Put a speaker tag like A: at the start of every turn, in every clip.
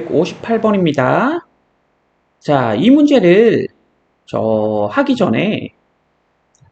A: 158번입니다. 자, 이 문제를 저 하기 전에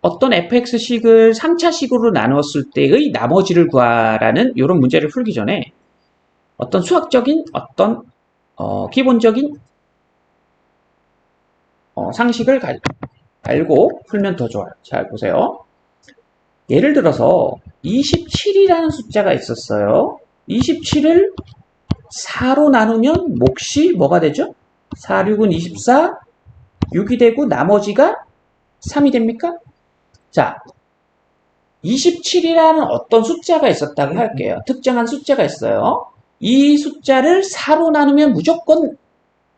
A: 어떤 fx식을 3차식으로 나누었을 때의 나머지를 구하라는 이런 문제를 풀기 전에 어떤 수학적인 어떤 어, 기본적인 어, 상식을 가- 알고 풀면 더 좋아요. 잘 보세요. 예를 들어서 27이라는 숫자가 있었어요. 27을 4로 나누면 몫이 뭐가 되죠? 4, 6은 24, 6이 되고 나머지가 3이 됩니까? 자, 27이라는 어떤 숫자가 있었다고 할게요. 특정한 숫자가 있어요. 이 숫자를 4로 나누면 무조건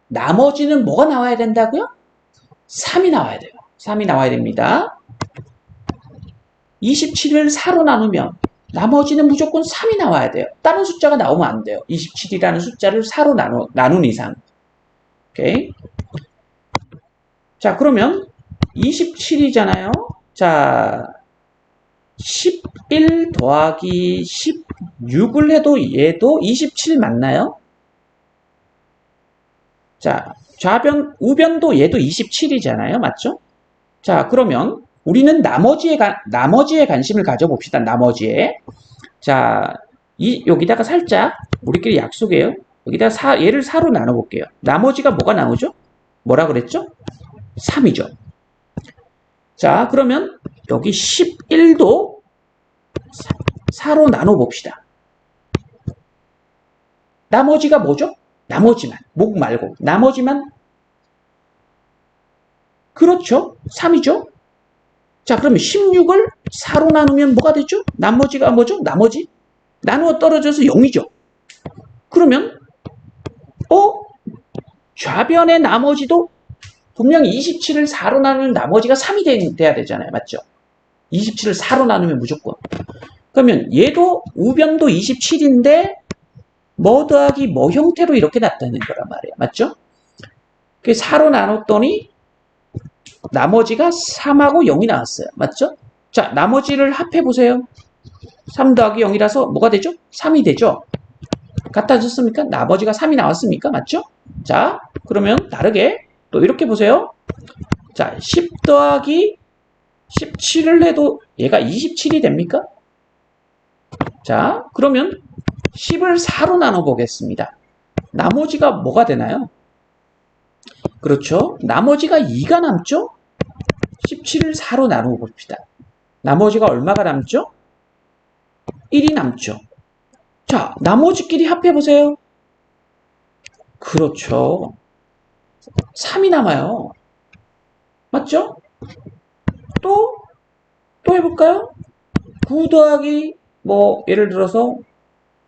A: 나머지는 뭐가 나와야 된다고요? 3이 나와야 돼요. 3이 나와야 됩니다. 27을 4로 나누면 나머지는 무조건 3이 나와야 돼요. 다른 숫자가 나오면 안 돼요. 27이라는 숫자를 4로 나누, 나눈 이상. 오케이. 자, 그러면 27이잖아요. 자, 11 더하기 16을 해도 얘도 27 맞나요? 자, 좌변, 우변도 얘도 27이잖아요. 맞죠? 자, 그러면 우리는 나머지에, 가- 나머지에 관심을 가져봅시다. 나머지에. 자, 이, 여기다가 살짝 우리끼리 약속해요. 여기다 사, 얘를 4로 나눠볼게요. 나머지가 뭐가 나오죠? 뭐라 그랬죠? 3이죠. 자, 그러면 여기 11도 4로 나눠봅시다. 나머지가 뭐죠? 나머지만. 목 말고. 나머지만. 그렇죠. 3이죠. 자, 그러면 16을 4로 나누면 뭐가 되죠? 나머지가 뭐죠? 나머지? 나누어 떨어져서 0이죠. 그러면, 어? 좌변의 나머지도 분명 27을 4로 나누면 나머지가 3이 되, 돼야 되잖아요. 맞죠? 27을 4로 나누면 무조건. 그러면 얘도 우변도 27인데 뭐 더하기 뭐 형태로 이렇게 나타내는 거란 말이에요. 맞죠? 그 4로 나눴더니 나머지가 3하고 0이 나왔어요. 맞죠? 자, 나머지를 합해보세요. 3 더하기 0이라서 뭐가 되죠? 3이 되죠? 같아졌습니까? 나머지가 3이 나왔습니까? 맞죠? 자, 그러면 다르게 또 이렇게 보세요. 자, 10 더하기 17을 해도 얘가 27이 됩니까? 자, 그러면 10을 4로 나눠보겠습니다. 나머지가 뭐가 되나요? 그렇죠. 나머지가 2가 남죠? 17을 4로 나누어 봅시다. 나머지가 얼마가 남죠? 1이 남죠. 자, 나머지끼리 합해보세요. 그렇죠. 3이 남아요. 맞죠? 또, 또 해볼까요? 9 더하기, 뭐, 예를 들어서,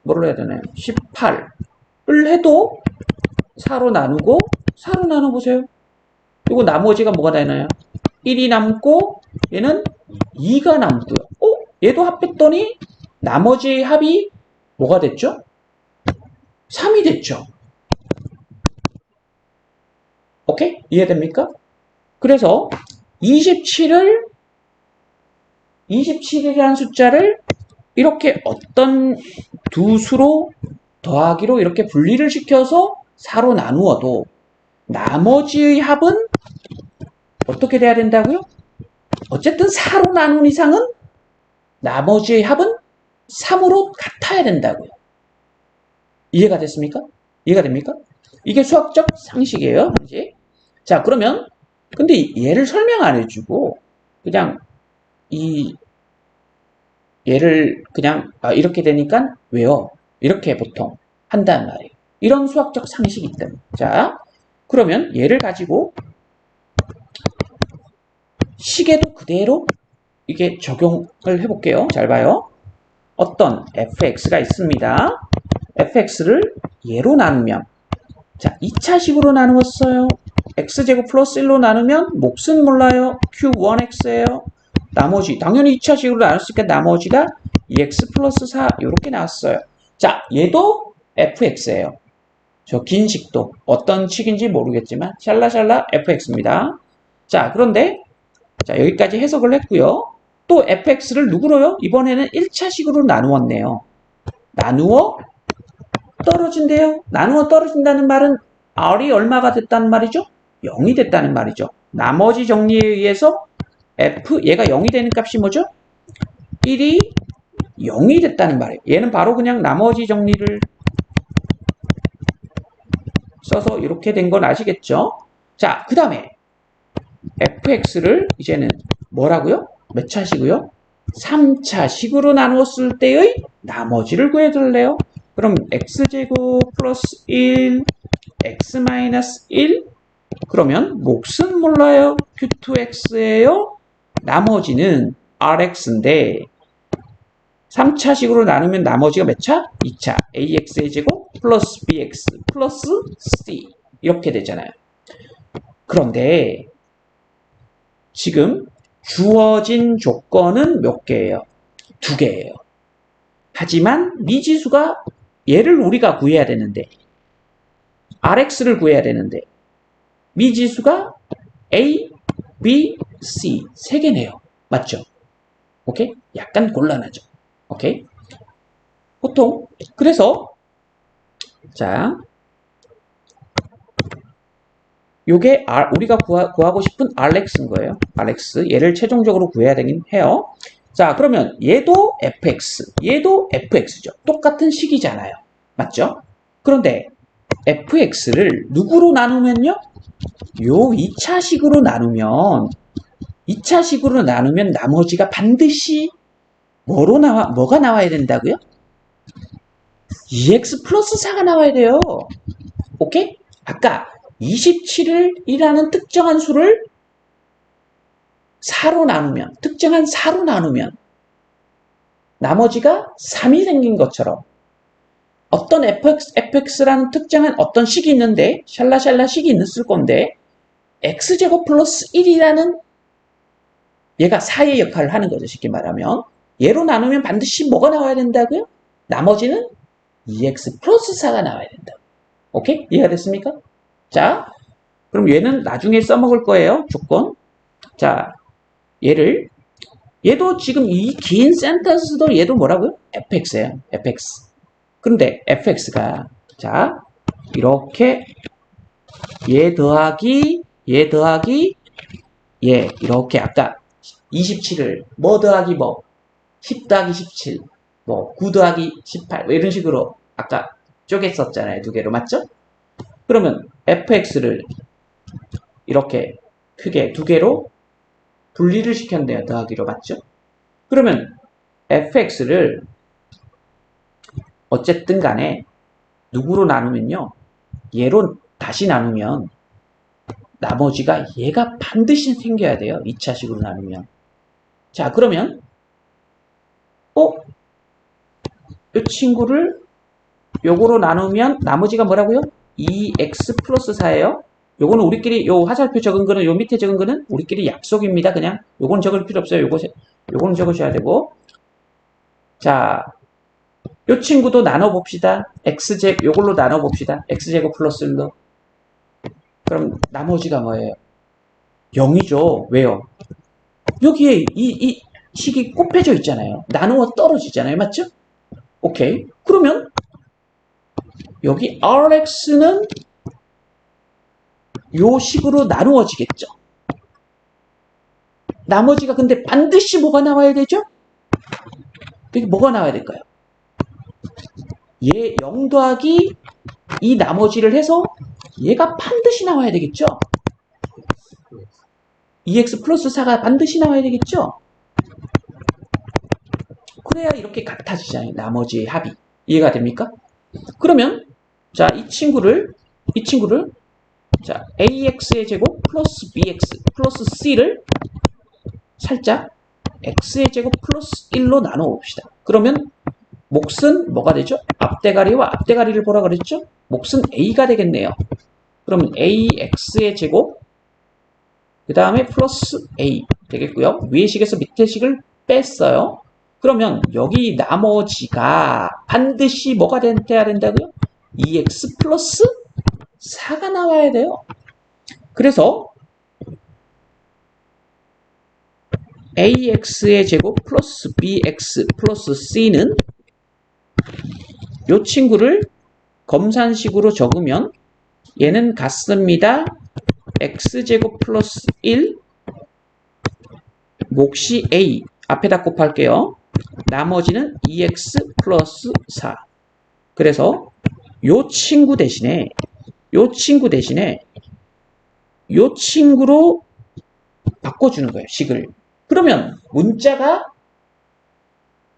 A: 뭐를 해야 되나요? 18을 해도 4로 나누고, 4로 나눠보세요. 그리고 나머지가 뭐가 되나요? 1이 남고, 얘는 2가 남고요. 어? 얘도 합했더니, 나머지 합이 뭐가 됐죠? 3이 됐죠. 오케이? 이해됩니까? 그래서 27을 27이라는 숫자를 이렇게 어떤 두 수로 더하기로 이렇게 분리를 시켜서 4로 나누어도 나머지의 합은 어떻게 돼야 된다고요? 어쨌든 4로 나눈 이상은 나머지의 합은 3으로 같아야 된다고요. 이해가 됐습니까? 이해가 됩니까? 이게 수학적 상식이에요. 이제. 자, 그러면 근데 얘를 설명 안 해주고 그냥 이 얘를 그냥 아, 이렇게 되니까 왜요? 이렇게 보통 한단 말이에요. 이런 수학적 상식이 있다. 자, 그러면 얘를 가지고 식에도 그대로 이게 적용을 해볼게요. 잘 봐요. 어떤 fx가 있습니다. fx를 얘로 나누면 자, 2차식으로 나누었어요. x제곱 플러스 1로 나누면 몫은 몰라요. q1x예요. 나머지 당연히 2차식으로 나눴으니까 나머지가 2x 플러스 4 이렇게 나왔어요. 자, 얘도 fx예요. 저 긴 식도 어떤 식인지 모르겠지만 샬라샬라 fx입니다. 자, 그런데 자, 여기까지 해석을 했고요. 또 fx를 누구로요? 이번에는 1차식으로 나누었네요. 나누어 떨어진대요. 나누어 떨어진다는 말은 R이 얼마가 됐다는 말이죠? 0이 됐다는 말이죠. 나머지 정리에 의해서 F, 얘가 0이 되는 값이 뭐죠? 1이 0이 됐다는 말이에요. 얘는 바로 그냥 나머지 정리를 써서 이렇게 된 건 아시겠죠? 자, 그 다음에 fx를 이제는 뭐라고요? 몇 차식이요? 3차식으로 나누었을 때의 나머지를 구해줄래요? 그럼 x제곱 플러스 1, x 마이너스 1 그러면 몫은 몰라요. q2x예요. 나머지는 rx인데 3차식으로 나누면 나머지가 몇 차? 2차. ax의 제곱 플러스 bx 플러스 c 이렇게 되잖아요. 그런데 지금 주어진 조건은 몇 개예요? 두 개예요. 하지만 미지수가 얘를 우리가 구해야 되는데 rx를 구해야 되는데 미지수가 a, b, c 세 개네요. 맞죠? 오케이? 약간 곤란하죠. 오케이? 보통 그래서 자 요게 R, 우리가 구하, 고 싶은 RX인 거예요. RX. 얘를 최종적으로 구해야 되긴 해요. 자, 그러면 얘도 FX, 얘도 FX죠. 똑같은 식이잖아요. 맞죠? 그런데 FX를 누구로 나누면요? 요 2차식으로 나누면 2차식으로 나누면 나머지가 반드시 뭐로 나와 뭐가 나와야 된다고요? EX 플러스 4가 나와야 돼요. 오케이? 아까 27일이라는 특정한 수를 4로 나누면, 특정한 4로 나누면, 나머지가 3이 생긴 것처럼, 어떤 fx, fx라는 특정한 어떤 식이 있는데, 샬라샬라 식이 있을 건데, x제곱 플러스 1이라는 얘가 4의 역할을 하는 거죠. 쉽게 말하면. 얘로 나누면 반드시 뭐가 나와야 된다고요? 나머지는 2x 플러스 4가 나와야 된다. 오케이? 이해가 됐습니까? 자, 그럼 얘는 나중에 써먹을 거예요. 조건. 자, 얘를 얘도 지금 이 긴 센텐스도 얘도 뭐라고요? fx예요. fx. 그런데 fx가 자, 이렇게 얘 더하기 얘 더하기 얘 이렇게 아까 27을 뭐 더하기 뭐10 더하기 17, 뭐 9 더하기 18, 뭐 이런 식으로 아까 쪼갰었잖아요. 두 개로 맞죠? 그러면 fx를 이렇게 크게 두 개로 분리를 시켰네요. 더하기로 맞죠? 그러면 fx를 어쨌든 간에 누구로 나누면요. 얘로 다시 나누면 나머지가 얘가 반드시 생겨야 돼요. 2차식으로 나누면. 자, 그러면 어? 이 친구를 요거로 나누면 나머지가 뭐라고요? 2x 플러스 4예요. 요거는 우리끼리 요 화살표 적은 거는 요 밑에 적은 거는 우리끼리 약속입니다. 그냥 요건 적을 필요 없어요. 요거 요거는 적으셔야 되고 자, 요 친구도 나눠 봅시다. x제 요걸로 나눠 봅시다. x제곱 플러스 1로 그럼 나머지가 뭐예요? 0이죠. 왜요? 여기에 이, 이 식이 곱해져 있잖아요. 나누어 떨어지잖아요. 맞죠? 오케이. 그러면 여기 Rx는 요 식으로 나누어지겠죠. 나머지가 근데 반드시 뭐가 나와야 되죠? 여기 뭐가 나와야 될까요? 얘 0 더하기 이 나머지를 해서 얘가 반드시 나와야 되겠죠? 2x 플러스 4가 반드시 나와야 되겠죠? 그래야 이렇게 같아지잖아요. 나머지의 합이. 이해가 됩니까? 그러면 자, 이 친구를 이 친구를 자, ax의 제곱 플러스 bx 플러스 c를 살짝 x의 제곱 플러스 1로 나눠 봅시다. 그러면 몫은 뭐가 되죠? 앞대가리와 앞대가리를 보라 그랬죠? 몫은 a가 되겠네요. 그러면 ax의 제곱 그 다음에 플러스 a 되겠고요. 위의 식에서 밑에 식을 뺐어요. 그러면 여기 나머지가 반드시 뭐가 돼야 된다고요? 2x 플러스 4가 나와야 돼요. 그래서 ax의 제곱 플러스 bx 플러스 c는 이 친구를 검산식으로 적으면 얘는 같습니다. x제곱 플러스 1 몫이 a 앞에다 곱할게요. 나머지는 2x 플러스 4 그래서 요 친구 대신에 요 친구 대신에 요 친구로 바꿔주는 거예요. 식을. 그러면 문자가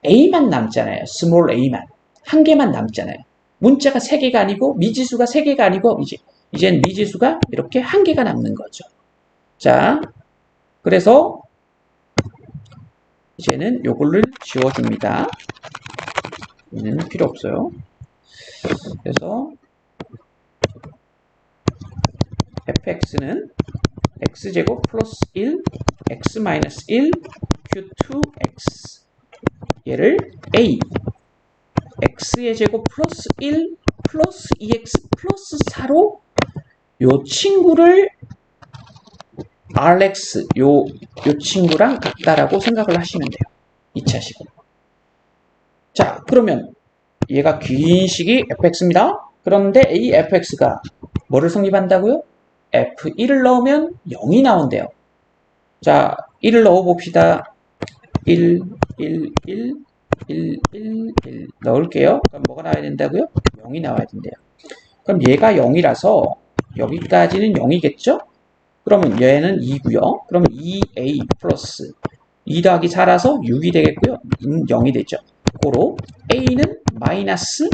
A: a만 남잖아요. 스몰 a만. 한 개만 남잖아요. 문자가 세 개가 아니고 미지수가 세 개가 아니고 이제 이젠 미지수가 이렇게 한 개가 남는 거죠. 자, 그래서 이제는 요거를 지워줍니다. 얘는 필요 없어요. 그래서 fx는 x제곱 플러스 1, x 마이너스 1, q2x 얘를 a x의 제곱 플러스 1 플러스 2x 플러스 4로 요 친구를 rx 요, 요 친구랑 같다라고 생각을 하시면 돼요. 2차식으로. 자, 그러면 얘가 긴 식이 fx입니다. 그런데 이 fx가 뭐를 성립한다고요? f1을 넣으면 0이 나온대요. 자, 1을 넣어 봅시다. 1, 1, 1, 1, 1, 1 넣을게요. 그럼 뭐가 나와야 된다고요? 0이 나와야 된대요. 그럼 얘가 0이라서 여기까지는 0이겠죠? 그러면 얘는 2고요. 그러면 2a 플러스 2 더하기 4라서 6이 되겠고요. 0이 되죠. 고로 a는 마이너스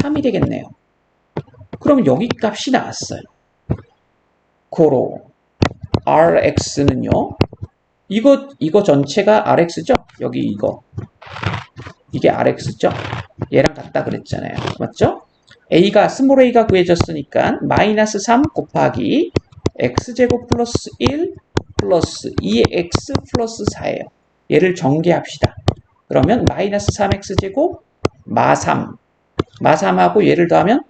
A: 3이 되겠네요. 그러면 여기 값이 나왔어요. 고로 rx는요. 이거 이거 전체가 rx죠? 여기 이거 이게 rx죠? 얘랑 같다 그랬잖아요. 맞죠? a가 스몰 a가 구해졌으니까 마이너스 3 곱하기 x제곱 플러스 1 플러스 2x 플러스 4예요. 얘를 전개합시다. 그러면 마이너스 3x제곱 마3 마3하고 얘를 더하면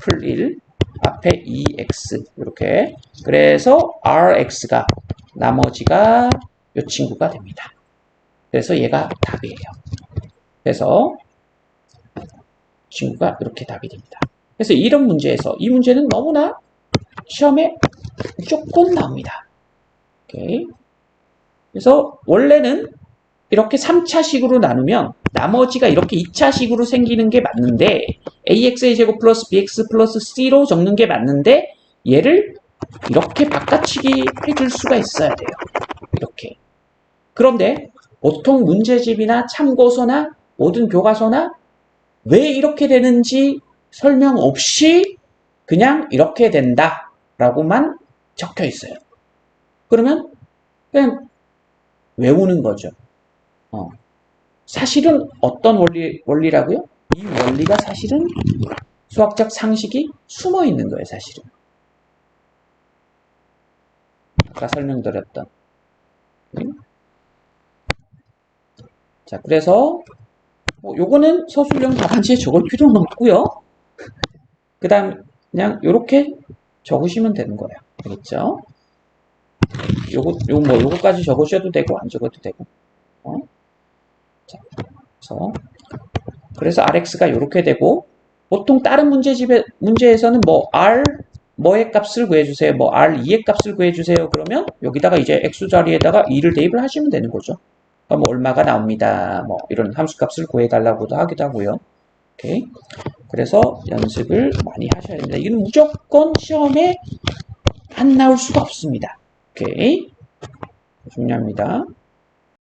A: 풀 1 앞에 2x 이렇게 그래서 rx가 나머지가 이 친구가 됩니다. 그래서 얘가 답이에요. 그래서 친구가 이렇게 답이 됩니다. 그래서 이런 문제에서 이 문제는 너무나 시험에 무조건 나옵니다. 오케이. 그래서 원래는 이렇게 3차식으로 나누면 나머지가 이렇게 2차식으로 생기는 게 맞는데 ax의 제곱 플러스 bx 플러스 c로 적는 게 맞는데 얘를 이렇게 바꿔치기 해줄 수가 있어야 돼요. 이렇게. 그런데 보통 문제집이나 참고서나 모든 교과서나 왜 이렇게 되는지 설명 없이 그냥 이렇게 된다 라고만 적혀 있어요. 그러면 그냥 외우는 거죠. 어. 사실은 어떤 원리, 원리라고요? 이 원리가 사실은 수학적 상식이 숨어 있는 거예요, 사실은. 아까 설명드렸던. 음? 자, 그래서 뭐 요거는 서술형 답안지에 적을 필요는 없고요. 그 다음 그냥 요렇게 적으시면 되는 거예요. 알겠죠? 요거, 요, 뭐, 요거까지 적으셔도 되고, 안 적어도 되고. 어? 자, 그래서, 그래서 RX가 요렇게 되고, 보통 다른 문제집에, 문제에서는 뭐, R, 뭐의 값을 구해주세요. 뭐, R2의 값을 구해주세요. 그러면, 여기다가 이제 X 자리에다가 2를 대입을 하시면 되는 거죠. 그럼 얼마가 나옵니다. 뭐, 이런 함수 값을 구해달라고도 하기도 하고요. 오케이. 그래서 연습을 많이 하셔야 됩니다. 이건 무조건 시험에 안 나올 수가 없습니다. 오케이. 중요합니다.